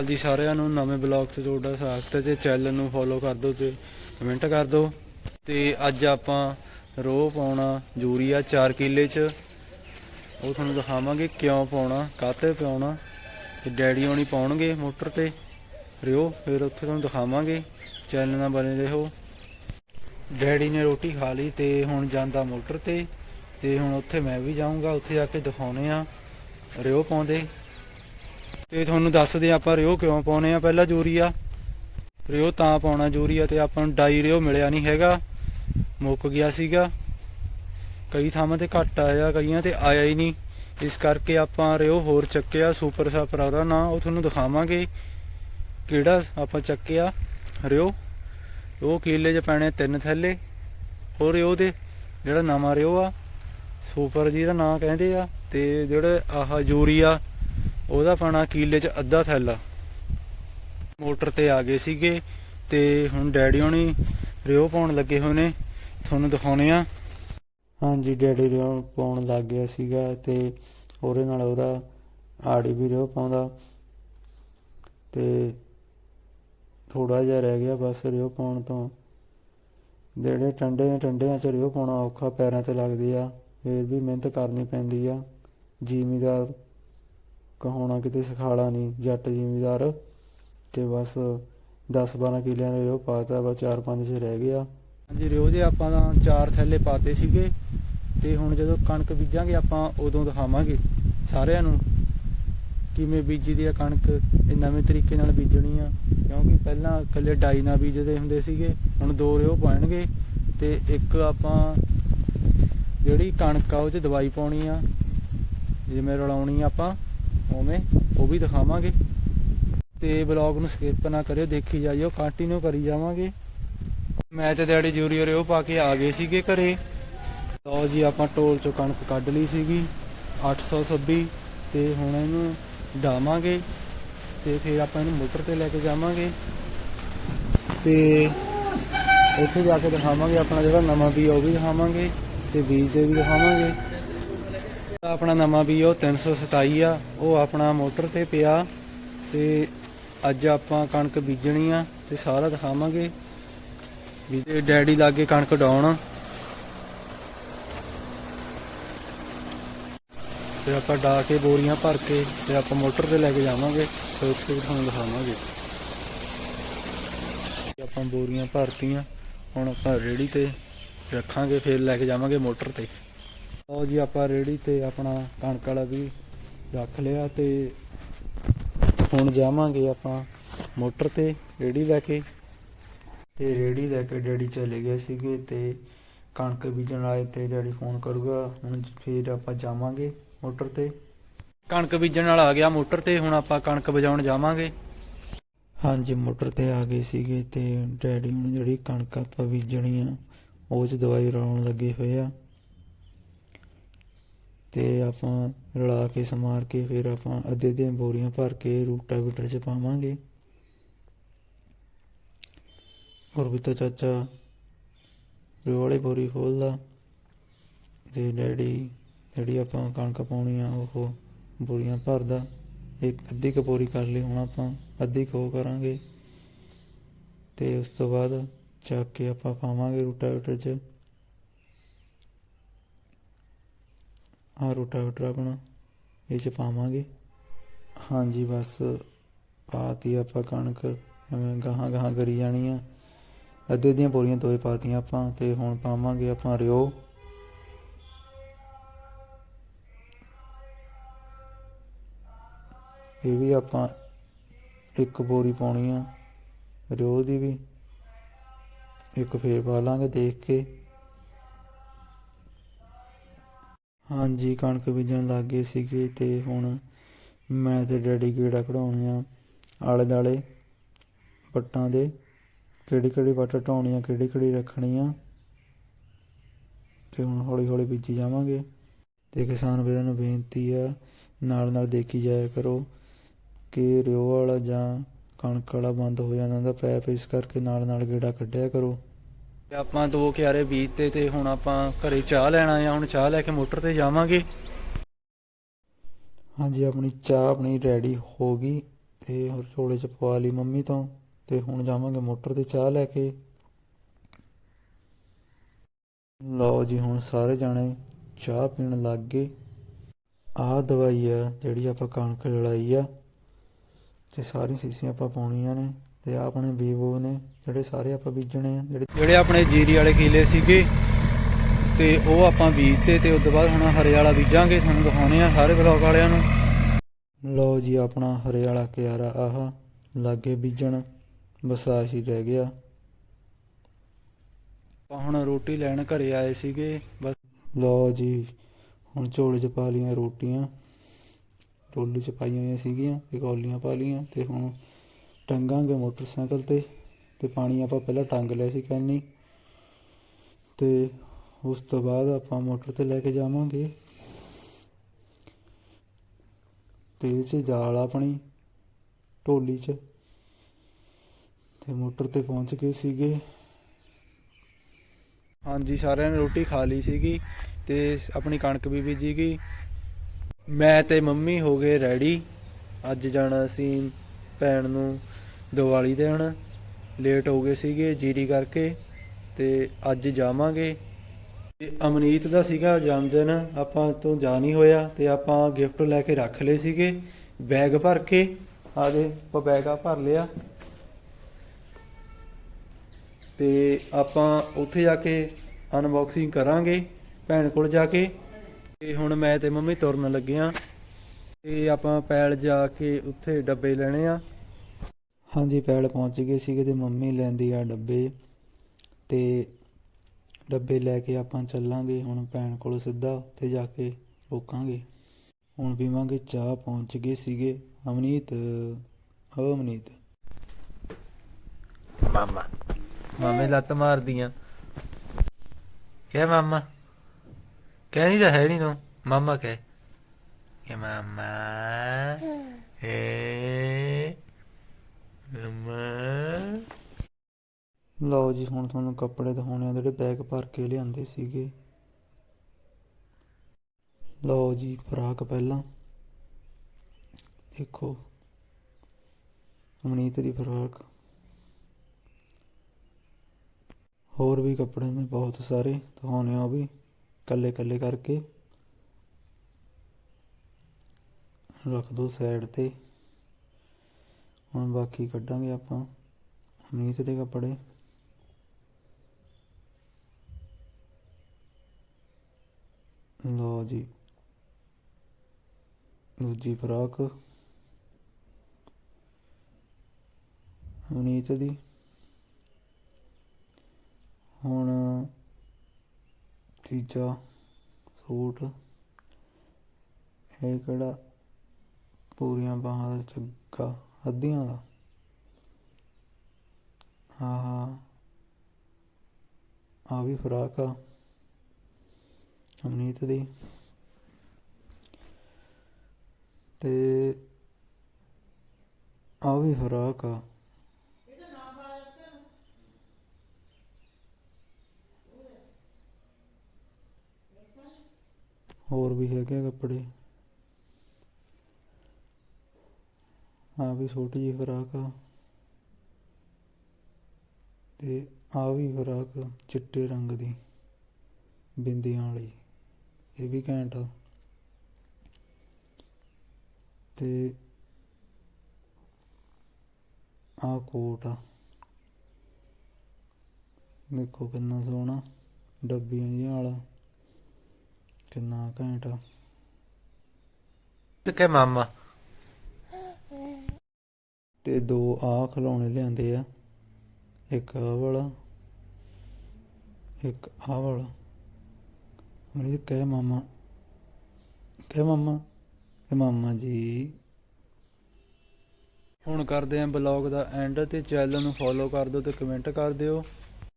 ਅਕਾਲ ਜੀ ਸਾਰਿਆਂ ਨੂੰ, ਨਵੇਂ ਬਲੌਗ ਤੇ ਤੁਹਾਡਾ ਸਵਾਗਤ ਹੈ ਤੇ ਚੈਨਲ ਨੂੰ ਫੋਲੋ ਕਰ ਦਿਓ ਤੇ ਕਮੈਂਟ ਕਰ ਦਿਓ। ਤੇ ਅੱਜ ਆਪਾਂ ਰੋਹ ਪਾਉਣਾ, ਯੂਰੀਆ 4 ਕਿੱਲੇ ਚ। ਉਹ ਤੁਹਾਨੂੰ ਦਿਖਾਵਾਂਗੇ ਕਿਉਂ ਪਾਉਣਾ, ਕਾਹਤੇ ਪਾਉਣਾ। ਤੇ ਡੈਡੀ ਹੋਣੀ ਪਾਉਣਗੇ ਮੋਟਰ ਤੇ। ਰਿਓ, ਫਿਰ ਉੱਥੇ ਤੁਹਾਨੂੰ ਦਿਖਾਵਾਂਗੇ ਚੈਨਲ ਨਾਲ ਬਣੇ ਰਹੋ। ਡੈਡੀ ਨੇ ਰੋਟੀ ਖਾ ਲਈ ਤੇ ਹੁਣ ਜਾਂਦਾ ਮੋਟਰ ਤੇ। ਤੇ ਹੁਣ ਉੱਥੇ ਮੈਂ ਵੀ ਜਾਊਂਗਾ, ਉੱਥੇ ਜਾ ਕੇ ਦਿਖਾਉਣੇ ਆ। ਰਿਓ ਪਾਉਂਦੇ। ਤੇ ਤੁਹਾਨੂੰ ਦੱਸਦੇ ਆਪਾਂ ਰਿਓ ਕਿਉਂ ਪਾਉਨੇ ਆ। ਪਹਿਲਾਂ ਯੂਰੀਆ ਰਿਓ ਤਾਂ ਪਾਉਣਾ ਯੂਰੀਆ ਤੇ ਆਪਾਂ ਨੂੰ ਡਾਈ ਰਿਓ ਮਿਲਿਆ ਨਹੀਂ ਹੈਗਾ। ਮੁੱਕ ਗਿਆ ਸੀਗਾ। ਕਈ ਥਾਵਾਂ ਤੇ ਘੱਟ ਆਇਆ, ਕਈਆਂ ਤੇ ਆਇਆ ਹੀ ਨਹੀਂ। ਇਸ ਕਰਕੇ ਆਪਾਂ ਰਿਓ ਹੋਰ ਚੱਕਿਆ ਸੁਪਰ ਸਾਪਰ ਉਹਦਾ ਨਾਂ। ਉਹ ਤੁਹਾਨੂੰ ਦਿਖਾਵਾਂਗੇ ਕਿਹੜਾ ਆਪਾਂ ਚੱਕਿਆ। ਰਿਓ, ਉਹ ਕੀਲੇ 'ਚ ਪੈਣੇ ਤਿੰਨ ਥੈਲੇ। ਹੋਰ ਰਿਓ ਦੇ ਜਿਹੜਾ ਨਵਾਂ ਰਿਓ ਆ ਸੁਪਰ ਜੀ ਦਾ ਨਾਂ ਕਹਿੰਦੇ ਆ ਤੇ ਜਿਹੜਾ ਆਹ ਯੂਰੀਆ ਉਹਦਾ ਪਾਣਾ ਕੀਲੇ 'ਚ ਅੱਧਾ ਥੈਲਾ। ਮੋਟਰ ਤੇ ਆ ਗਏ ਸੀਗੇ ਤੇ ਹੁਣ ਡੈਡੀ ਹੋਣੀ ਰਿਓ ਪਾਉਣ ਲੱਗੇ ਹੋਏ ਨੇ, ਤੁਹਾਨੂੰ ਦਿਖਾਉਣੇ ਆ। ਹਾਂਜੀ, ਡੈਡੀ ਰਿਓ ਪਾਉਣ ਲੱਗ ਗਿਆ ਸੀਗਾ ਤੇ ਉਹਦੇ ਨਾਲ ਉਹਦਾ ਆੜੀ ਵੀ ਰਿਓ ਪਾਉਂਦਾ। ਤੇ ਥੋੜਾ ਜਿਹਾ ਰਹਿ ਗਿਆ ਬਸ ਰਿਓ ਪਾਉਣ ਤੋਂ। ਜਿਹੜੇ ਟੰਡੇ ਨੇ ਟੰਡਿਆਂ 'ਚ ਰਿਓ ਪਾਉਣਾ ਔਖਾ ਪੈਰਾਂ ਤੇ ਲੱਗਦੇ ਆ, ਫੇਰ ਵੀ ਮਿਹਨਤ ਕਰਨੀ ਪੈਂਦੀ ਆ। ਜ਼ਿਮੀਦਾਰ ਕਹਾਉਣਾ ਕਿਤੇ ਸਿਖਾਲਾ ਨਹੀਂ, ਜੱਟ ਜ਼ਿਮੀਦਾਰ ਤੇ ਬਸ 10 12 ਕਿਲਿਆਂ ਦੇ ਰਿਓ ਪਾਤਾ, ਬਸ 4 5 ਚ ਰਹਿ ਗਿਆ। ਹਾਂਜੀ, ਰਿਓ ਦੇ ਆਪਾਂ ਤਾਂ ਚਾਰ ਥੈਲੇ ਪਾਤੇ ਸੀਗੇ ਤੇ ਹੁਣ ਜਦੋਂ ਕਣਕ ਬੀਜਾਂਗੇ, ਆਪਾਂ ਉਦੋਂ ਦਿਖਾਵਾਂਗੇ ਸਾਰਿਆਂ ਨੂੰ ਕਿਵੇਂ ਬੀਜੀ ਦੀ ਆ ਕਣਕ, ਇਹ ਨਵੇਂ ਤਰੀਕੇ ਨਾਲ ਬੀਜਣੀ ਆ। ਕਿਉਂਕਿ ਪਹਿਲਾਂ ਇਕੱਲੇ ਡਾਈ ਨਾਲ ਬੀਜਦੇ ਹੁੰਦੇ ਸੀਗੇ, ਹੁਣ ਦੋ ਰਿਓ ਪਾਣਗੇ ਤੇ ਇੱਕ ਆਪਾਂ ਜਿਹੜੀ ਕਣਕ ਆ, ਉਹ 'ਚ ਦਵਾਈ ਪਾਉਣੀ ਆ, ਜਿਵੇਂ ਰਲਾਉਣੀ ਆਪਾਂ। ਉਵੇਂ ਉਹ ਵੀ ਦਿਖਾਵਾਂਗੇ। ਤੇ ਬਲੌਗ ਨੂੰ ਸਕਿਪ ਨਾ ਕਰਿਓ, ਦੇਖੀ ਜਾਈਓ ਕੰਟੀਨਿਊ ਕਰੀ ਜਾਵਾਂਗੇ। ਮੈਂ ਤੇ ਡੈਡੀ ਜੂਰੀਓ ਉਹ ਪਾ ਕੇ ਆ ਗਏ ਸੀਗੇ ਘਰੇ। ਲਓ ਜੀ, ਆਪਾਂ ਟੋਲ ਚੋਂ ਕਣਕ ਕੱਢ ਲਈ ਸੀਗੀ 826 ਤੇ ਹੁਣ ਇਹਨੂੰ ਡਾਵਾਂਗੇ, ਤੇ ਫਿਰ ਆਪਾਂ ਇਹਨੂੰ ਮੋਟਰ ਤੇ ਲੈ ਕੇ ਜਾਵਾਂਗੇ। ਤੇ ਉੱਥੇ ਜਾ ਕੇ ਦਿਖਾਵਾਂਗੇ ਆਪਣਾ ਜਿਹੜਾ ਨਵਾਂ ਬੀਜ ਉਹ ਵੀ ਦਿਖਾਵਾਂਗੇ, ਤੇ ਬੀਜ ਦੇ ਵੀ ਦਿਖਾਵਾਂਗੇ। ਆਪਣਾ ਨਵਾਂ ਵੀ ਉਹ 327 ਆ, ਉਹ ਆਪਣਾ ਮੋਟਰ ਤੇ ਪਿਆ ਤੇ ਅੱਜ ਆਪਾਂ ਕਣਕ ਬੀਜਣੀ ਆ ਤੇ ਸਾਰਾ ਦਿਖਾਵਾਂਗੇ। ਵੀ ਤੇ ਡੈਡੀ ਲਾਗੇ ਕਣਕ ਡਾਉਣ। ਤੇ ਆਪਾਂ ਡਾ ਕੇ ਬੋਰੀਆਂ ਭਰ ਕੇ ਤੇ ਆਪਾਂ ਮੋਟਰ ਤੇ ਲੈ ਕੇ ਜਾਵਾਂਗੇ, ਤੇ ਉੱਥੇ ਤੁਹਾਨੂੰ ਦਿਖਾਵਾਂਗੇ। ਆਪਾਂ ਬੋਰੀਆਂ ਭਰਤੀਆਂ, ਹੁਣ ਆਪਾਂ ਰੇੜੀ ਤੇ ਰੱਖਾਂਗੇ, ਫਿਰ ਲੈ ਕੇ ਜਾਵਾਂਗੇ ਮੋਟਰ ਤੇ। ਲਓ ਜੀ ਆਪਾਂ ਰੇੜੀ ਤੇ ਆਪਣਾ ਕਣਕ ਵਾਲਾ ਵੀ ਰੱਖ ਲਿਆ ਤੇ ਹੁਣ ਜਾਵਾਂਗੇ ਆਪਾਂ ਮੋਟਰ ਤੇ ਰੇੜੀ ਲੈ ਕੇ। ਤੇ ਰੇੜੀ ਲੈ ਕੇ ਡੈਡੀ ਚਲੇ ਗਏ ਸੀਗੇ ਤੇ ਕਣਕ ਬੀਜਣ ਆਏ ਤੇ ਡੈਡੀ ਫੋਨ ਕਰੂਗਾ ਹੁਣ ਫਿਰ ਆਪਾਂ ਜਾਵਾਂਗੇ ਮੋਟਰ ਤੇ। ਕਣਕ ਬੀਜਣ ਵਾਲਾ ਆ ਗਿਆ ਮੋਟਰ ਤੇ ਹੁਣ ਆਪਾਂ ਕਣਕ ਵਜਾਉਣ ਜਾਵਾਂਗੇ। ਹਾਂਜੀ ਮੋਟਰ ਤੇ ਆ ਗਏ ਸੀਗੇ ਤੇ ਡੈਡੀ ਹੁਣ ਜਿਹੜੀ ਕਣਕ ਆਪਾਂ ਬੀਜਣੀ ਆ ਉਹ 'ਚ ਦਵਾਈ ਰਲਾਉਣ ਲੱਗੇ ਹੋਏ ਆ। ਤੇ ਆਪਾਂ ਰਲਾ ਕੇ ਸਮਾਰ ਕੇ ਫਿਰ ਆਪਾਂ ਅੱਧੇ ਦੀਆਂ ਬੋਰੀਆਂ ਭਰ ਕੇ ਰੂਟਾਵੀਟਰ 'ਚ ਪਾਵਾਂਗੇ। ਗੁਰਬੀਤਾ ਚਾਚਾ ਵਾਲੀ ਬੋਰੀ ਖੋਲਦਾ ਤੇ ਡੈਡੀ ਜਿਹੜੀ ਆਪਾਂ ਕਣਕ ਪਾਉਣੀ ਆ, ਉਹ ਬੋਰੀਆਂ ਭਰਦਾ। ਇੱਕ ਅੱਧੀ ਕੁ ਬੋਰੀ ਕਰ ਲਈ, ਹੁਣ ਆਪਾਂ ਅੱਧੀ ਕੁ ਉਹ ਕਰਾਂਗੇ। ਤੇ ਉਸ ਤੋਂ ਬਾਅਦ ਚੱਕ ਕੇ ਆਪਾਂ ਪਾਵਾਂਗੇ ਰੂਟਾਵੀਟਰ 'ਚ। ਆਹ ਰੂਟਾਵੀਟਰ ਆਪਣਾ, ਇਹ 'ਚ ਪਾਵਾਂਗੇ। ਹਾਂਜੀ, ਬਸ ਪਾਤੀ ਆਪਾਂ ਕਣਕ, ਐਵੇਂ ਗਾਹਾਂ ਗਾਹਾਂ ਕਰੀ ਜਾਣੀ ਆ ਅੱਧੇ ਦੀਆਂ ਬੋਰੀਆਂ ਦੋਏ ਪਾਤੀਆਂ ਆਪਾਂ, ਤੇ ਹੁਣ ਪਾਵਾਂਗੇ ਆਪਾਂ ਰਿਓ। ਇਹ ਵੀ ਆਪਾਂ ਇੱਕ ਬੋਰੀ ਪਾਉਣੀ ਆ, ਰਿਓ ਦੀ ਵੀ। ਇੱਕ ਫੇਰ ਪਾ ਲਾਂਗੇ ਦੇਖ ਕੇ। ਹਾਂਜੀ, ਕਣਕ ਬੀਜਣ ਲੱਗ ਗਏ ਸੀਗੇ ਅਤੇ ਹੁਣ ਮੈਂ ਤੇ ਡੈਡੀ ਗੇੜਾ ਕਢਾਉਣੇ ਆ ਆਲੇ ਦੁਆਲੇ ਵੱਟਾਂ ਦੇ। ਕਿਹੜੀ ਕਿਹੜੀ ਵੱਟ ਢਾਉਣੀ ਆ, ਕਿਹੜੀ ਕਿਹੜੀ ਰੱਖਣੀ ਆ ਅਤੇ ਹੁਣ ਹੌਲੀ ਹੌਲੀ ਬੀਜੀ ਜਾਵਾਂਗੇ। ਅਤੇ ਕਿਸਾਨ ਵੀਰਾਂ ਨੂੰ ਬੇਨਤੀ ਆ, ਨਾਲ ਨਾਲ ਦੇਖੀ ਜਾਇਆ ਕਰੋ ਕਿ ਰਿਓ ਵਾਲਾ ਜਾਂ ਕਣਕ ਵਾਲਾ ਬੰਦ ਹੋ ਜਾਂਦਾ ਦਾ ਪੈਪ ਇਸ ਕਰਕੇ ਨਾਲ ਨਾਲ ਗੇੜਾ ਕੱਢਿਆ ਕਰੋ। ਆਪਾਂ ਦੋ ਕਿਆਰੇ ਬੀਜ ਤੇ ਤੇ ਹੁਣ ਆਪਾਂ ਘਰੇ ਚਾਹ ਲੈਣਾ ਆ ਹੁਣ ਚਾਹ ਲੈ ਕੇ ਮੋਟਰ ਤੇ ਜਾਵਾਂਗੇ। ਹਾਂਜੀ, ਆਪਣੀ ਚਾਹ ਆਪਣੀ ਰੈਡੀ ਹੋ ਗਈ ਤੇ ਹੋਰ ਝੋਲੇ ਚ ਪਵਾ ਲਈ ਮੰਮੀ ਤੋਂ ਤੇ ਹੁਣ ਜਾਵਾਂਗੇ ਮੋਟਰ ਤੇ ਚਾਹ ਲੈ ਕੇ। ਲਓ ਜੀ, ਹੁਣ ਸਾਰੇ ਜਾਣੇ ਚਾਹ ਪੀਣ ਲੱਗ ਗਏ। ਆਹ ਦਵਾਈ ਆ ਜਿਹੜੀ ਆਪਾਂ ਕਣਕ ਲੜਾਈ ਆ ਤੇ ਸਾਰੀ ਸੀਸੀਆਂ ਆਪਾਂ ਪਾਉਣੀਆਂ ਨੇ ਤੇ ਆਹ ਆਪਣੇ ਵੀਵੋ ਨੇ ਜਿਹੜੇ ਸਾਰੇ ਆਪਾਂ ਬੀਜਣੇ ਆ ਜਿਹੜੇ ਜਿਹੜੇ ਆਪਣੇ ਜੀਰੀ ਵਾਲੇ ਕੀਲੇ ਸੀਗੇ ਤੇ ਉਹ ਆਪਾਂ ਬੀਜਤੇ ਤੇ ਉਸ ਤੋਂ ਬਾਅਦ ਹੁਣ ਹਰੇ ਵਾਲਾ ਬੀਜਾਂਗੇ ਤੁਹਾਨੂੰ ਦਿਖਾਉਣੇ ਆ ਸਾਰੇ ਬਲੌਗ ਵਾਲਿਆਂ ਨੂੰ। ਲਓ ਜੀ ਆਪਣਾ ਹਰੇ ਵਾਲਾ ਕਿਆਰਾ ਆਹ ਲਾਗੇ ਬੀਜਣ ਬਸ ਆਹੀ ਰਹਿ ਗਿਆ। ਆਪਾਂ ਹੁਣ ਰੋਟੀ ਲੈਣ ਘਰੇ ਆਏ ਸੀਗੇ ਬਸ ਲਓ ਜੀ ਹੁਣ ਝੋਲੇ 'ਚ ਪਾ ਲਈਆਂ ਰੋਟੀਆਂ ਟੋਲੀ 'ਚ ਪਾਈਆਂ ਹੋਈਆਂ ਸੀਗੀਆਂ ਤੇ ਕੌਲੀਆਂ ਪਾ ਲਈਆਂ ਤੇ ਹੁਣ ਟੰਗਾਂਗੇ ਮੋਟਰਸਾਈਕਲ ਤੇ। ਤੇ ਪਾਣੀ ਆਪਾਂ ਪਹਿਲਾਂ ਟੰਗ ਲਿਆ ਸੀ ਕੈਨੀ। ਤੇ ਉਸ ਤੋਂ ਬਾਅਦ ਆਪਾਂ ਮੋਟਰ ਤੇ ਲੈ ਕੇ ਜਾਵਾਂਗੇ। ਤੇ ਇਹ 'ਚ ਜਾਲ ਆਪਣੀ ਢੋਲੀ 'ਚ। ਤੇ ਮੋਟਰ ਤੇ ਪਹੁੰਚ ਗਏ ਸੀਗੇ। ਹਾਂਜੀ, ਸਾਰਿਆਂ ਨੇ ਰੋਟੀ ਖਾ ਲਈ ਸੀਗੀ ਤੇ ਆਪਣੀ ਕਣਕ ਵੀ ਬੀਜੀ ਗਈ। ਮੈਂ ਤੇ ਮੰਮੀ ਹੋ ਗਏ ਰੈਡੀ। ਅੱਜ ਜਾਣਾ ਅਸੀਂ ਭੈਣ ਨੂੰ ਦੀਵਾਲੀ ਦੇਣ। ਲੇਟ ਹੋ ਗਏ ਸੀਗੇ ਜੀਰੀ ਕਰਕੇ ਤੇ ਅੱਜ ਜਾਵਾਂਗੇ। ਤੇ ਅਮਨੀਤ ਦਾ ਸੀਗਾ ਜਨਮ ਦਿਨ ਆਪਾਂ ਤੋਂ ਜਾ ਨਹੀਂ ਹੋਇਆ ਤੇ ਆਪਾਂ ਗਿਫਟ ਲੈ ਕੇ ਰੱਖ ਲਏ ਸੀਗੇ ਬੈਗ ਭਰ ਕੇ। ਆ ਆਦੇ ਆਪਾਂ ਬੈਗ ਆ ਭਰ ਲਿਆ। ਤੇ ਆਪਾਂ ਉੱਥੇ ਜਾ ਕੇ ਅਨਬਾਕਸਿੰਗ ਕਰਾਂਗੇ ਭੈਣ ਕੋਲ ਜਾ ਕੇ। ਤੇ ਹੁਣ ਮੈਂ ਤੇ ਮੰਮੀ ਤੁਰਨ ਲੱਗੇ ਆ ਤੇ ਆਪਾਂ ਪੈਲ ਜਾ ਕੇ ਉੱਥੇ ਡੱਬੇ ਲੈਣੇ ਆ। ਹਾਂਜੀ ਪੈਲ ਪਹੁੰਚ ਗਏ ਸੀਗੇ ਤੇ ਮੰਮੀ ਲੈਂਦੀ ਆ ਡੱਬੇ ਤੇ ਡੱਬੇ ਲੈ ਕੇ ਆਪਾਂ ਚੱਲਾਂਗੇ। ਹੁਣ ਭੈਣ ਕੋਲ ਸਿੱਧਾ ਉੱਥੇ ਜਾ ਕੇ ਰੋਕਾਂਗੇ। ਹੁਣ ਪੀਵਾਂਗੇ ਚਾਹ ਪਹੁੰਚ ਗਏ ਸੀਗੇ ਅਮਨੀਤ ਹੋ ਅਮਨੀਤ ਮਾਮਾ। ਮਾਮੇ ਲੱਤ ਮਾਰਦੀਆਂ। ਕਹਿ ਮਾਮਾ। ਕਹਿ ਨਹੀਂ ਤਾਂ ਹੈ ਨਹੀਂ ਤੂੰ। ਮਾਮਾ ਕਹਿ। ਕਿ ਮਾਮਾ। ਏ ਮਾਮਾ ਲਓ ਜੀ, ਹੁਣ ਤੁਹਾਨੂੰ ਕੱਪੜੇ ਦਿਖਾਉਣੇ ਆ, ਜਿਹੜੇ ਬੈਗ ਭਰ ਕੇ ਲਿਆਂਦੇ ਸੀਗੇ। ਲਓ ਜੀ, ਫਰਾਕ ਪਹਿਲਾਂ। ਦੇਖੋ, ਅਮਨੀਤ ਦੀ ਫਰਾਕ। ਹੋਰ ਵੀ ਕੱਪੜੇ ਨੇ ਬਹੁਤ ਸਾਰੇ, ਦਿਖਾਉਣੇ ਆ ਉਹ ਵੀ ਕੱਲੇ ਕੱਲੇ ਕਰਕੇ। ਰੱਖ ਦੋ ਸਾਈਡ ਤੇ। ਹੁਣ ਬਾਕੀ ਕੱਢਾਂਗੇ ਆਪਾਂ। ਅਮਨੀਤ ਦੇ ਕੱਪੜੇ। ਲਓ ਜੀ। ਦੂਜੀ ਫਰਾਕ। ਅਮਨੀਤ ਦੀ। ਹੁਣ ਤੀਜਾ ਸੂਟ। ਇਹ ਕਿਹੜਾ? ਪੂਰੀਆਂ ਬਾਹਾਂ ਦਾ ਚੱਗਾ ਅੱਧੀਆਂ ਦਾ। ਹਾਂ ਆਹ ਆ ਵੀ ਫਰਾਕ ਆ। ਅਮਨੀਤ ਦੀ। ਤੇ ਆ ਵੀ ਫਰਾਕ ਆ। ਹੋਰ ਵੀ ਹੈਗੇ ਆ ਕੱਪੜੇ। ਆ ਵੀ ਛੋਟੀ ਜਿਹੀ ਫਰਾਕ ਆ। ਤੇ ਆ ਵੀ ਫਰਾਕ ਚਿੱਟੇ ਰੰਗ ਦੀ, ਬਿੰਦੀਆਂ ਵਾਲੀ, ਇਹ ਵੀ ਘੈਂਟ ਆ। ਤੇ ਆ ਕੋਟ ਆ। ਦੇਖੋ ਕਿੰਨਾ ਸੋਹਣਾ, ਡੱਬੀਆਂ ਜਿਹੀਆਂ ਵਾਲਾ, ਕਿੰਨਾ ਘੈਂਟ ਆ। ਤੇ ਕਹਿ ਮਾਮਾ ਤੇ ਦੋ ਆ ਖਿਲੌਣੇ ਲਿਆਂਦੇ ਆ। ਇੱਕ ਆ ਵਾਲਾ, ਇੱਕ ਆ ਵਾਲਾ। ਮੈਨੂੰ ਕਹਿ ਮਾਮਾ ਕਹਿ ਮਾਮਾ ਕਹਿ ਮਾਮਾ ਜੀ। ਹੁਣ ਕਰਦੇ ਆਂ ਬਲੌਗ ਦਾ ਐਂਡ ਤੇ। ਚੈਨਲ ਨੂੰ ਫੋਲੋ ਕਰ ਦਿਓ ਤੇ ਕਮੈਂਟ ਕਰ ਦਿਓ।